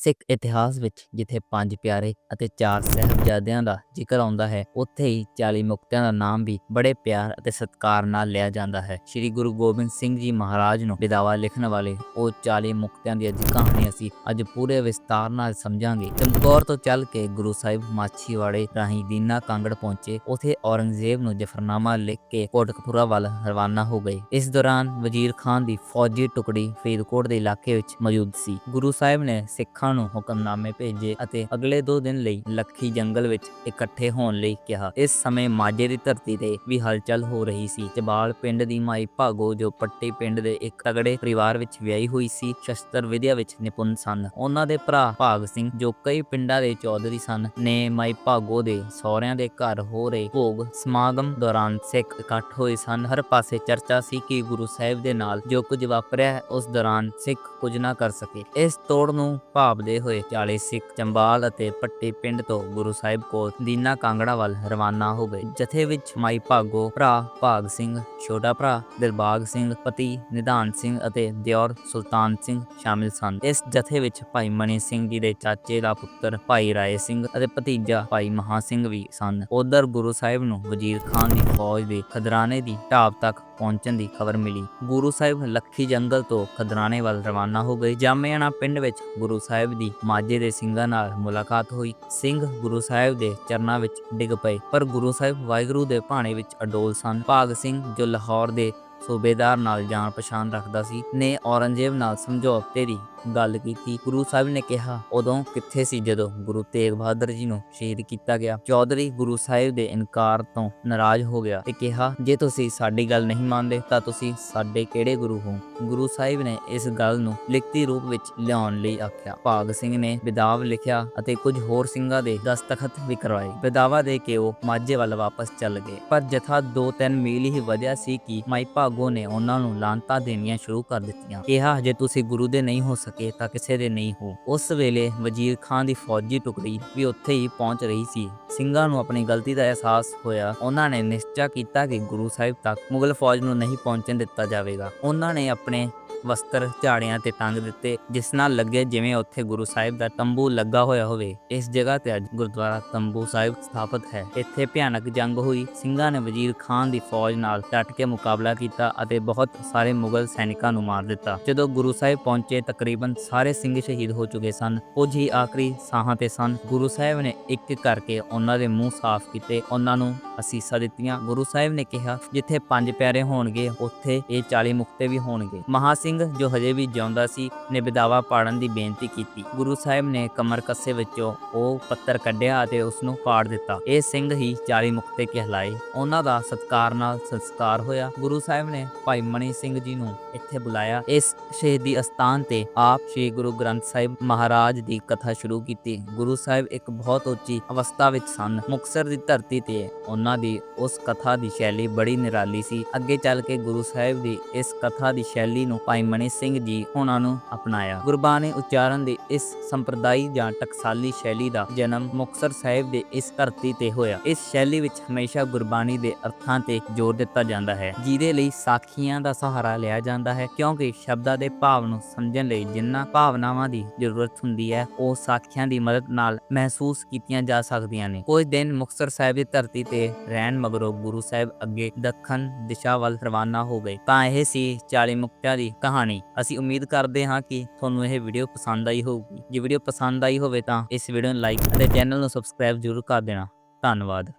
ਸਿੱਖ ਇਤਿਹਾਸ ਵਿੱਚ ਜਿੱਥੇ ਪੰਜ ਪਿਆਰੇ ਅਤੇ ਚਾਰ ਸਹਿਬਜ਼ਾਦਿਆਂ ਦਾ ਜ਼ਿਕਰ ਆਉਂਦਾ ਹੈ, ਉੱਥੇ ਹੀ 40 ਮੁਕਤਿਆਂ ਦਾ ਨਾਮ ਵੀ ਬੜੇ ਪਿਆਰ ਅਤੇ ਸਤਿਕਾਰ ਨਾਲ ਲਿਆ ਜਾਂਦਾ ਹੈ। ਸ੍ਰੀ ਗੁਰੂ ਗੋਬਿੰਦ ਸਿੰਘ ਜੀ ਮਹਾਰਾਜ ਨੂੰ ਵਿਦਾਵਾ ਲਿਖਣ ਵਾਲੇ ਉਹ 40 ਮੁਕਤਿਆਂ ਦੀ ਅੱਜ ਕਹਾਣੀ ਅਸੀਂ ਅੱਜ ਪੂਰੇ ਵਿਸਤਾਰ ਨਾਲ ਸਮਝਾਂਗੇ। ਚਮਕੌਰ ਤੋਂ ਚੱਲ ਕੇ ਗੁਰੂ ਸਾਹਿਬ ਮਾਛੀਵਾੜੇ ਰਾਹੀਂ ਦੀਨਾ ਕਾਂਗੜ ਪਹੁੰਚੇ, ਉਥੇ ਔਰੰਗਜ਼ੇਬ ਨੂੰ ਜਫਰਨਾਮਾ ਲਿਖ ਕੇ ਕੋਟਕਪੂਰਾ ਵੱਲ ਰਵਾਨਾ ਹੋ ਗਏ। ਇਸ ਦੌਰਾਨ ਵਜ਼ੀਰ ਖਾਨ ਦੀ ਫੌਜੀ ਟੁਕੜੀ ਫਰੀਦਕੋਟ ਦੇ ਇਲਾਕੇ ਵਿੱਚ ਮੌਜੂਦ ਸੀ। ਗੁਰੂ ਸਾਹਿਬ ਨੇ ਸਿੱਖਾਂ ਨੂੰ ਹੁਕਮਨਾਮੇ ਭੇਜੇ ਅਤੇ ਅਗਲੇ 2 ਦਿਨ ਲਈ ਲੱਖੀ ਜੰਗਲ ਵਿੱਚ ਇਕੱਠੇ ਹੋਣ ਲਈ ਕਿਹਾ। ਇਸ ਸਮੇਂ ਮਾਝੇ ਦੀ ਧਰਤੀ ਤੇ ਵੀ ਹਲਚਲ ਹੋ ਰਹੀ ਸੀ। ਚਬਾਲ ਪਿੰਡ ਦੀ ਮਾਈ ਭਾਗੋ, ਜੋ ਪੱਟੀ ਪਿੰਡ ਦੇ ਇੱਕ ਤਗੜੇ ਪਰਿਵਾਰ ਵਿੱਚ ਵਿਆਹੀ ਹੋਈ ਸੀ, ਸ਼ਸਤਰ ਵਿਦਿਆ ਵਿੱਚ ਨਿਪੁੰਨ ਸਨ। ਉਹਨਾਂ ਦੇ ਭਰਾ ਭਾਗ ਸਿੰਘ, ਜੋ ਕਈ ਪਿੰਡਾਂ ਦੇ ਚੌਧਰੀ ਸਨ, ਨੇ ਮਾਈ ਭਾਗੋ ਦੇ ਸਹੁਰਿਆਂ ਦੇ ਘਰ ਹੋ ਰਹੇ ਭੋਗ ਸਮਾਗਮ ਦੌਰਾਨ ਸਿੱਖ ਇਕੱਠ ਹੋਏ ਸਨ। ਹਰ ਪਾਸੇ ਚਰਚਾ ਸੀ ਕਿ ਗੁਰੂ ਸਾਹਿਬ ਦੇ ਨਾਲ ਜੋ ਕੁਝ ਵਾਪਰਿਆ ਉਸ ਦੌਰਾਨ ਸਿੱਖ ਕੁਝ ਨਾ ਕਰ ਸਕੇ। ਇਸ ਤੋੜ ਨੂੰ ਭਾਵ ਭਾਵਦੇ ਹੋਏ 40 ਸਿੱਖ ਚੰਬਾਲ ਅਤੇ ਪੱਟੀ ਪਿੰਡ ਤੋਂ ਗੁਰੂ ਸਾਹਿਬ ਕੋਲ ਦੀਨਾ ਕਾਂਗੜਾ ਵੱਲ ਰਵਾਨਾ ਹੋ ਗਏ, ਜਥੇ ਵਿੱਚ ਮਾਈ ਭਾਗੋ ਭਰਾ ਭਾਗ ਸਿੰਘ, ਛੋਟਾ ਭਰਾ ਦਿਲਬਾਗ ਸਿੰਘ, ਪਤੀ ਨਿਧਾਨ ਸਿੰਘ ਅਤੇ ਦਿਓਰ ਸੁਲਤਾਨ ਸਿੰਘ ਸ਼ਾਮਿਲ ਸਨ। ਇਸ ਜਥੇ ਵਿੱਚ ਭਾਈ ਮਣੀ ਸਿੰਘ ਜੀ ਦੇ ਚਾਚੇ ਦਾ ਪੁੱਤਰ ਭਾਈ ਰਾਏ ਸਿੰਘ ਅਤੇ ਭਤੀਜਾ ਭਾਈ ਮਹਾ ਸਿੰਘ ਵੀ ਸਨ। ਉਧਰ ਗੁਰੂ ਸਾਹਿਬ ਨੂੰ ਵਜ਼ੀਰ ਖਾਨ ਦੀ ਫੌਜ ਦੇ ਖਦਰਾਨੇ ਦੀ ਢਾਬ ਤੱਕ ਪਹੁੰਚਣ ਦੀ ਖਬਰ ਮਿਲੀ। ਗੁਰੂ ਸਾਹਿਬ ਲੱਖੀ ਜੰਗਲ ਤੋਂ ਖਦਰਾਨੇ ਵੱਲ ਰਵਾਨਾ ਹੋ ਗਏ। ਜਾਮਿਆਣਾ ਪਿੰਡ ਵਿੱਚ ਗੁਰੂ ਸਾਹਿਬ ਦੀ ਮਾਝੇ ਦੇ ਸਿੰਘਾਂ ਨਾਲ ਮੁਲਾਕਾਤ ਹੋਈ। ਸਿੰਘ ਗੁਰੂ ਸਾਹਿਬ ਦੇ ਚਰਨਾਂ ਵਿੱਚ ਡਿੱਗ ਪਏ, ਪਰ ਗੁਰੂ ਸਾਹਿਬ ਵਾਹਿਗੁਰੂ ਦੇ ਭਾਣੇ ਵਿੱਚ ਅਡੋਲ ਸਨ। ਭਾਗ ਸਿੰਘ ਜੋ ਲਾਹੌਰ ਦੇ ਸੂਬੇਦਾਰ ਨਾਲ ਜਾਣ ਪਛਾਣ ਰੱਖਦਾ ਸੀ, ਨੇ ਔਰੰਗਜ਼ੇਬ ਨਾਲ ਸਮਝੌਤੇ ਦੀ ਗੱਲ ਕੀਤੀ। ਗੁਰੂ ਸਾਹਿਬ ਨੇ ਕਿਹਾ, ਉਦੋਂ ਕਿੱਥੇ ਸੀ ਜਦੋਂ ਗੁਰੂ ਤੇਗ ਬਹਾਦਰ ਜੀ ਨੂੰ ਸ਼ਹੀਦ ਕੀਤਾ ਗਿਆ? ਚੌਧਰੀ ਗੁਰੂ ਸਾਹਿਬ ਦੇ ਇਨਕਾਰ ਤੋਂ ਨਾਰਾਜ਼ ਹੋ ਗਿਆ ਤੇ ਕਿਹਾ, ਜੇ ਤੁਸੀਂ ਸਾਡੀ ਗੱਲ ਨਹੀਂ ਮੰਨਦੇ, ਤਾਂ ਤੁਸੀਂ ਸਾਡੇ ਕਿਹੜੇ ਗੁਰੂ ਹੋ? ਗੁਰੂ ਸਾਹਿਬ ਨੇ ਇਸ ਗੱਲ ਨੂੰ ਲਿਖਤੀ ਰੂਪ ਵਿੱਚ ਲਿਆਉਣ ਲਈ ਆਖਿਆ। ਭਾਗ ਸਿੰਘ ਨੇ ਵਿਦਾਵ ਲਿਖਿਆ ਅਤੇ ਕੁਝ ਹੋਰ ਸਿੰਘਾਂ ਦੇ ਦਸਤਖਤ ਵੀ ਕਰਵਾਏ। ਵਿਦਾਵਾ ਦੇ ਕੇ ਉਹ ਮਾਝੇ ਵੱਲ ਵਾਪਸ ਚੱਲ ਗਏ। ਪਰ ਜਥਾ 2-3 ਮੀਲ ਹੀ ਵਧਿਆ ਸੀ ਕਿ ਮਾਈ ਭਾਗੋ ਨੇ ਉਹਨਾਂ ਨੂੰ ਲਾਂਤਾ ਦੇਣੀਆਂ ਸ਼ੁਰੂ ਕਰ ਦਿੱਤੀਆਂ। ਕਿਹਾ, ਜੇ ਤੁਸੀਂ ਗੁਰੂ ਦੇ ਨਹੀਂ ਹੋ ਸਕੇ ਤਾਂ ਕਿਸੇ ਦੇ ਨਹੀਂ ਹੋ। ਉਸ ਵੇਲੇ ਵਜ਼ੀਰ ਖਾਨ ਦੀ ਫੌਜੀ ਟੁਕੜੀ ਵੀ ਉੱਥੇ ਹੀ ਪਹੁੰਚ ਰਹੀ ਸੀ। ਸਿੰਘਾਂ ਨੂੰ ਆਪਣੀ ਗਲਤੀ ਦਾ ਅਹਿਸਾਸ ਹੋਇਆ। ਉਹਨਾਂ ਨੇ ਨਿਸ਼ਚਾ ਕੀਤਾ ਕਿ ਗੁਰੂ ਸਾਹਿਬ ਤੱਕ ਮੁਗਲ ਫੌਜ ਨੂੰ ਨਹੀਂ ਪਹੁੰਚਣ ਦਿੱਤਾ ਜਾਵੇਗਾ। ਉਹਨਾਂ ਨੇ ਆਪਣੇ ਵਸਤਰ, ਝਾੜਿਆਂ ਤੇ ਟੰਗ ਦਿੱਤੇ, ਜਿਸ ਨਾਲ ਲੱਗੇ ਜਿਵੇਂ ਉੱਥੇ ਗੁਰੂ ਸਾਹਿਬ ਦਾ ਤੰਬੂ ਲੱਗਾ ਹੋਇਆ ਹੋਵੇ। ਇਸ ਜਗ੍ਹਾ ਤੇ ਅੱਜ ਗੁਰਦੁਆਰਾ ਤੰਬੂ ਸਾਹਿਬ ਸਥਾਪਿਤ ਹੈ। ਇੱਥੇ ਭਿਆਨਕ ਜੰਗ ਹੋਈ। ਸਿੰਘਾਂ ਨੇ ਵਜ਼ੀਰ ਖਾਨ ਦੀ ਫੌਜ ਨਾਲ ਡਟ ਕੇ ਮੁਕਾਬਲਾ ਕੀਤਾ ਅਤੇ ਬਹੁਤ ਸਾਰੇ ਮੁਗਲ ਸੈਨਿਕਾਂ ਨੂੰ ਮਾਰ ਦਿੱਤਾ। ਜਦੋਂ ਗੁਰੂ ਸਾਹਿਬ ਪਹੁੰਚੇ, ਤਕਰੀਬਨ ਸਾਰੇ ਸਿੰਘ ਸ਼ਹੀਦ ਹੋ ਚੁੱਕੇ ਸਨ। ਕੁਝ ਹੀ ਆਖਰੀ ਸਾਹਾਂ ਤੇ ਸਨ। ਗੁਰੂ ਸਾਹਿਬ ਨੇ ਇੱਕ ਇੱਕ ਕਰਕੇ ਉਹਨਾਂ ਦੇ ਮੂੰਹ ਸਾਫ਼ ਕੀਤੇ। ਉਹਨਾਂ ਨੂੰ ਅਸੀਸਾਂ ਦਿੱਤੀਆਂ। ਗੁਰੂ ਸਾਹਿਬ ਨੇ ਕਿਹਾ, ਜਿੱਥੇ ਪੰਜ ਪਿਆਰੇ ਹੋਣਗੇ, ਉੱਥੇ ਇਹ 40 ਮੁਕਤੇ ਵੀ ਹੋਣਗੇ। ਮਹਾ ਸਿੰਘ, ਜੋ ਹਜੇ ਵੀ ਜਿਉਂਦਾ ਸੀ, ਨੇ ਵਿਦਾਵਾ ਪਾੜਨ ਦੀ ਬੇਨਤੀ ਕੀਤੀ। ਗੁਰੂ ਸਾਹਿਬ ਨੇ ਕਮਰ ਕੱਸੇ ਵਿੱਚੋਂ ਉਹ ਪੱਤਰ ਕੱਢਿਆ ਅਤੇ ਉਸ ਨੂੰ ਪਾੜ ਦਿੱਤਾ। ਇਹ ਸਿੰਘ ਹੀ 40 ਮੁਕਤੇ ਕਹਿਲਾਏ। ਉਹਨਾਂ ਦਾ ਸਤਕਾਰ ਨਾਲ ਸੰਸਕਾਰ ਹੋਇਆ। ਗੁਰੂ ਸਾਹਿਬ ਨੇ ਭਾਈ ਮਣੀ ਸਿੰਘ ਜੀ ਨੂੰ ਇੱਥੇ ਬੁਲਾਇਆ। ਇਸ ਸ਼ਹੀਦੀ ਅਸਥਾਨ ਤੇ ਆਪ ਸ੍ਰੀ ਗੁਰੂ ਗ੍ਰੰਥ ਸਾਹਿਬ ਮਹਾਰਾਜ ਦੀ ਕਥਾ ਸ਼ੁਰੂ ਕੀਤੀ। ਗੁਰੂ ਸਾਹਿਬ ਇੱਕ ਬਹੁਤ ਉੱਚੀ ਅਵਸਥਾ ਵਿੱਚ ਸਨ। ਮੁਕਤਸਰ ਦੀ ਧਰਤੀ ਤੇ ਉਹਨਾਂ ਦੀ ਉਸ ਕਥਾ ਦੀ ਸ਼ੈਲੀ ਬੜੀ ਨਿਰਾਲੀ ਸੀ। ਅੱਗੇ ਚੱਲ ਕੇ ਗੁਰੂ ਸਾਹਿਬ ਦੀ ਇਸ ਕਥਾ ਦੀ ਸ਼ੈਲੀ ਨੂੰ ਭਾਈ ਮਣੀ ਸਿੰਘ ਜੀ ਉਹਨਾਂ ਨੂੰ ਅਪਣਾਇਆ। ਗੁਰਬਾਣੀ ਉਚਾਰਨ ਦੀ ਇਸ ਸੰਪਰਦਾਇ ਜਾਂ ਟਕਸਾਲੀ ਸ਼ੈਲੀ ਦਾ ਜਨਮ ਮੁਕਤਸਰ ਸਾਹਿਬ ਦੇ ਇਸ ਧਰਤੀ ਤੇ ਹੋਇਆ। ਇਸ ਸ਼ੈਲੀ ਵਿੱਚ ਹਮੇਸ਼ਾ ਗੁਰਬਾਣੀ ਦੇ ਅਰਥਾਂ ਤੇ ਜ਼ੋਰ ਦਿੱਤਾ ਜਾਂਦਾ ਹੈ। ਜਿਹਦੇ ਲਈ ਸਾਖੀਆਂ ਦਾ ਸਹਾਰਾ ਲਿਆ ਜਾਂਦਾ ਹੈ, ਕਿਉਂਕਿ ਸ਼ਬਦਾਂ ਦੇ ਭਾਵ ਨੂੰ ਸਮਝਣ ਲਈ ਜਿੰਨਾ ਭਾਵਨਾਵਾਂ ਦੀ ਜ਼ਰੂਰਤ ਹੁੰਦੀ ਹੈ, ਉਹ ਸਾਖੀਆਂ ਦੀ ਮਦਦ ਨਾਲ ਮਹਿਸੂਸ ਕੀਤੀਆਂ ਜਾ ਸਕਦੀਆਂ ਨੇ। ਕੁਝ ਦਿਨ ਮੁਕਤਸਰ ਸਾਹਿਬ ਦੀ ਧਰਤੀ ਤੇ ਰਹਿਣ ਮਗਰੋਂ ਗੁਰੂ ਸਾਹਿਬ ਅੱਗੇ ਦੱਖਣ ਦਿਸ਼ਾ ਵੱਲ ਰਵਾਨਾ ਹੋ ਗਏ। ਤਾਂ ਇਹ ਸੀ 40 ਮੁਕਤਿਆਂ ਦੀ ਕਹਾਣੀ। ਅਸੀਂ ਉਮੀਦ ਕਰਦੇ ਹਾਂ ਕਿ ਤੁਹਾਨੂੰ ਇਹ ਵੀਡੀਓ ਪਸੰਦ ਆਈ ਹੋਊਗੀ। ਜੇ ਵੀਡੀਓ ਪਸੰਦ ਆਈ ਹੋਵੇ ਤਾਂ ਇਸ ਵੀਡੀਓ ਨੂੰ ਲਾਈਕ ਅਤੇ ਚੈਨਲ ਨੂੰ ਸਬਸਕ੍ਰਾਈਬ ਜ਼ਰੂਰ ਕਰ ਦੇਣਾ। ਧੰਨਵਾਦ।